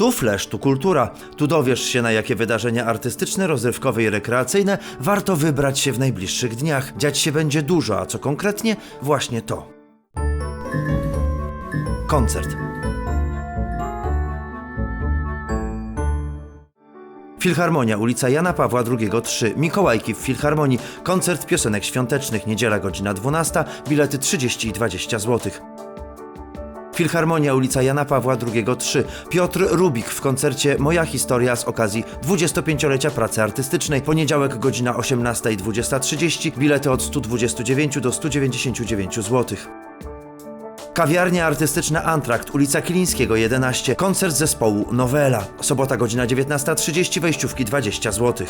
Tu Flash, tu kultura. Tu dowiesz się na jakie wydarzenia artystyczne, rozrywkowe i rekreacyjne warto wybrać się w najbliższych dniach. Dziać się będzie dużo, a co konkretnie? Właśnie to. Koncert. Filharmonia, ulica Jana Pawła II 3, Mikołajki w Filharmonii, koncert piosenek świątecznych, niedziela godzina 12, bilety 30 i 20 zł. Filharmonia, ulica Jana Pawła II 3, Piotr Rubik w koncercie Moja historia z okazji 25-lecia pracy artystycznej, poniedziałek godzina 18 i 20.30, bilety od 129 do 199 zł. Kawiarnia artystyczna Antrakt, ulica Kilińskiego 11, koncert zespołu Nowela, sobota godzina 19.30, wejściówki 20 zł.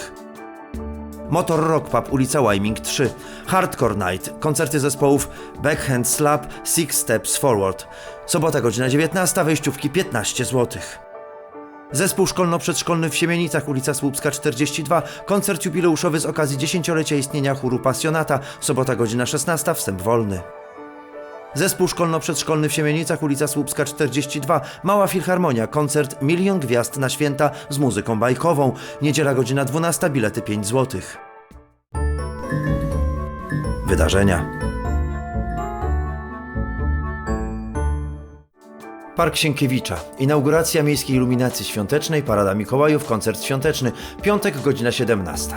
Motor Rock Pub, ulica Wyming 3, Hardcore Night, koncerty zespołów Backhand Slap, Six Steps Forward, sobota godzina 19, wejściówki 15 zł. Zespół szkolno-przedszkolny w Siemienicach, ulica Słupska 42, koncert jubileuszowy z okazji dziesięciolecia istnienia chóru Pasjonata, sobota godzina 16, wstęp wolny. Zespół szkolno-przedszkolny w Siemienicach, ulica Słupska 42, Mała Filharmonia, koncert Milion Gwiazd na Święta z muzyką bajkową, niedziela godzina 12, bilety 5 zł. Wydarzenia. Park Sienkiewicza. Inauguracja miejskiej iluminacji świątecznej, Parada Mikołajów, koncert świąteczny, piątek godzina 17.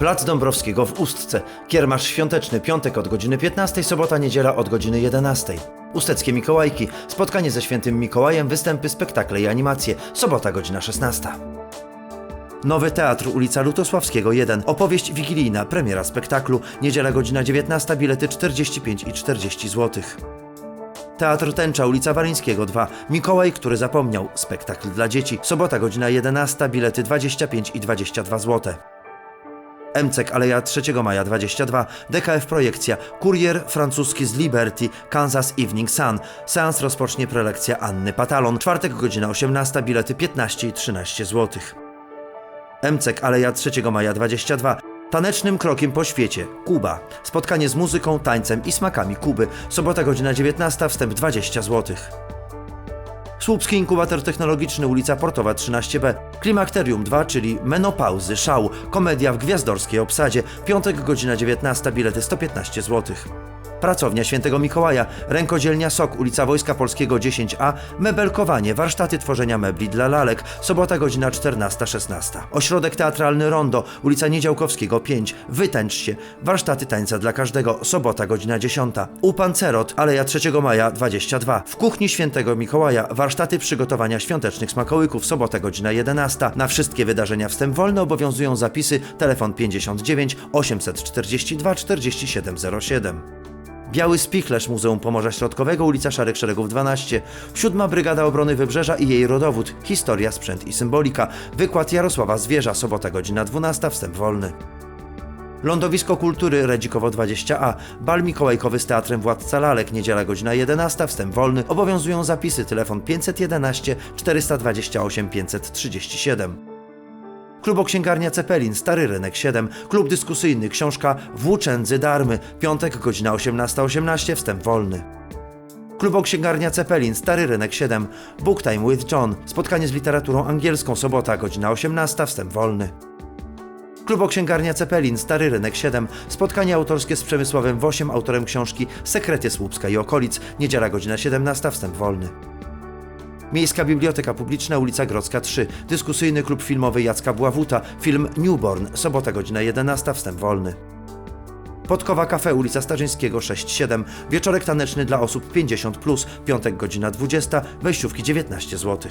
Plac Dąbrowskiego w Ustce. Kiermasz świąteczny, piątek od godziny 15, sobota, niedziela od godziny 11. Usteckie Mikołajki. Spotkanie ze świętym Mikołajem, występy, spektakle i animacje. Sobota, godzina 16. Nowy Teatr, ulica Lutosławskiego 1. Opowieść wigilijna, premiera spektaklu. Niedziela, godzina 19, bilety 45 i 40 zł. Teatr Tęcza, ulica Waryńskiego 2. Mikołaj, który zapomniał. Spektakl dla dzieci. Sobota, godzina 11, bilety 25 i 22 zł. MCEK Aleja 3 maja 22, DKF Projekcja, kurier francuski z Liberty, Kansas Evening Sun. Seans rozpocznie prelekcja Anny Patalon, czwartek godzina 18, bilety 15 i 13 zł. MCEK Aleja 3 maja 22, Tanecznym krokiem po świecie. Kuba. Spotkanie z muzyką, tańcem i smakami Kuby. Sobota godzina 19, wstęp 20 zł. Słupski Inkubator Technologiczny, ulica Portowa 13B. Klimakterium 2, czyli Menopauzy, Szał. Komedia w gwiazdorskiej obsadzie. Piątek, godzina 19, bilety 115 zł. Pracownia Świętego Mikołaja, rękodzielnia SOK, ulica Wojska Polskiego 10A, mebelkowanie, warsztaty tworzenia mebli dla lalek, sobota godzina 14-16. Ośrodek Teatralny Rondo, ulica Niedziałkowskiego 5, wytańcz się, warsztaty tańca dla każdego, sobota godzina 10. U Pancerot, Aleja 3 Maja 22. W Kuchni Świętego Mikołaja, warsztaty przygotowania świątecznych smakołyków, sobota godzina 11. Na wszystkie wydarzenia wstęp wolny obowiązują zapisy, telefon 59 842 4707. Biały Spichlerz Muzeum Pomorza Środkowego, ulica Szarych Szeregów 12, Siódma Brygada Obrony Wybrzeża i jej rodowód, historia, sprzęt i symbolika, wykład Jarosława Zwierza, sobota godzina 12, wstęp wolny. Lądowisko Kultury Redzikowo 20A, bal mikołajkowy z Teatrem Władca Lalek, niedziela godzina 11, wstęp wolny, obowiązują zapisy, telefon 511 428 537. Klubo Księgarnia Cepelin, Stary Rynek 7, Klub Dyskusyjny, książka Włóczędzy Darmy, piątek, godzina 18.18, 18, wstęp wolny. Klubo Księgarnia Cepelin, Stary Rynek 7, Book Time with John, spotkanie z literaturą angielską, sobota, godzina 18, wstęp wolny. Klubo Księgarnia Cepelin, Stary Rynek 7, spotkanie autorskie z Przemysławem Wosiem, autorem książki Sekrety Słupska i okolic, niedziela, godzina 17, wstęp wolny. Miejska Biblioteka Publiczna, ulica Grodzka 3. Dyskusyjny klub filmowy Jacka Bławuta. Film Newborn. Sobota godzina 11. Wstęp wolny. Podkowa Cafe, ulica Starzyńskiego 6-7. Wieczorek taneczny dla osób 50+. Plus. Piątek godzina 20. Wejściówki 19 zł.